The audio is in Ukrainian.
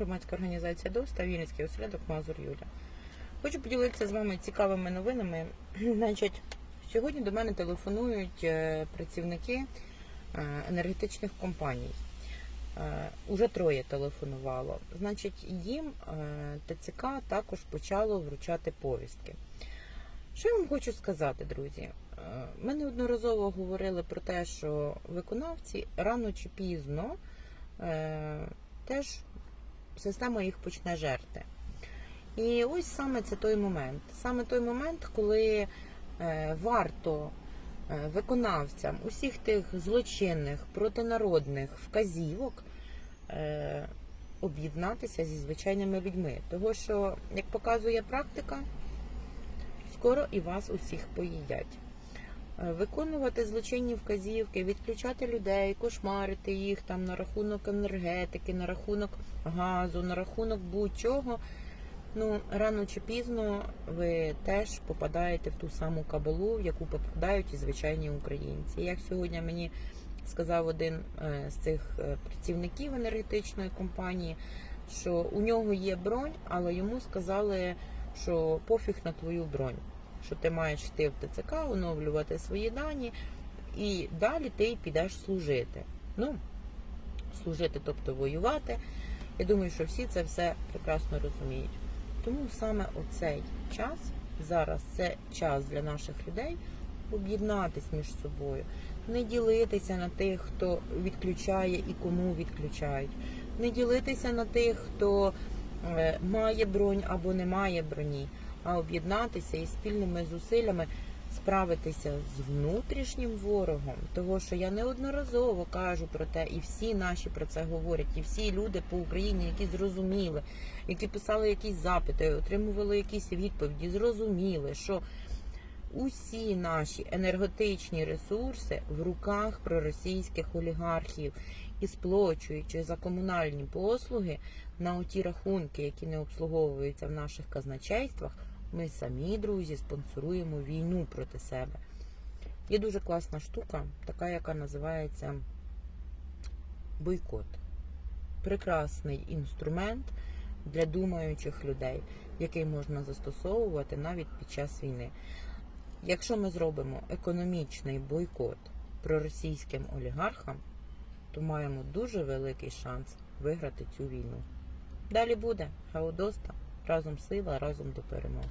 громадська організація ДОСТА, Вінницький осередок Мазур Юля. Хочу поділитися з вами цікавими новинами. Значить, сьогодні до мене телефонують е, працівники е, енергетичних компаній. Е, Уже троє телефонувало. Значить, їм ТЦК також почало вручати повістки. Що я вам хочу сказати, друзі? Ми неодноразово говорили про те, що виконавці рано чи пізно теж система їх почне жерти. І ось саме це той момент. Саме той момент, коли е, варто е, виконавцям усіх тих злочинних, протинародних вказівок е, об'єднатися зі звичайними людьми. Того, що, як показує практика, скоро і вас усіх поїдять. Е, Виконувати злочинні вказівки, відключати людей, кошмарити їх там на рахунок енергетики, на рахунок газу, на рахунок будь-чого. Ну, рано чи пізно ви теж попадаєте в ту саму кабалу, в яку попадають і звичайні українці. Як сьогодні мені сказав один е, з цих е, працівників енергетичної компанії, що у нього є бронь, але йому сказали, що пофіг на твою бронь, що ти маєш йти в ТЦК, оновлювати свої дані, і далі ти підеш служити. Ну, служити, тобто воювати. Я думаю, що всі це все прекрасно розуміють. Тому саме оцей час зараз це час для наших людей об'єднатись між собою, не ділитися на тих, хто відключає і кому відключають, не ділитися на тих, хто е, має бронь або не має броні, а об'єднатися і спільними зусиллями справитися з внутрішнім ворогом, того що я неодноразово кажу про те, і всі наші про це говорять, і всі люди по Україні, які зрозуміли, які писали якісь запити, отримували якісь відповіді, зрозуміли, що усі наші енергетичні ресурси в руках проросійських олігархів і сплочуючи за комунальні послуги на оті рахунки, які не обслуговуються в наших казначействах, ми самі, друзі, спонсоруємо війну проти себе. Є дуже класна штука, така, яка називається бойкот. Прекрасний інструмент для думаючих людей, який можна застосовувати навіть під час війни. Якщо ми зробимо економічний бойкот проросійським олігархам, то маємо дуже великий шанс виграти цю війну. Далі буде Хаудоста, разом сила, разом до перемоги.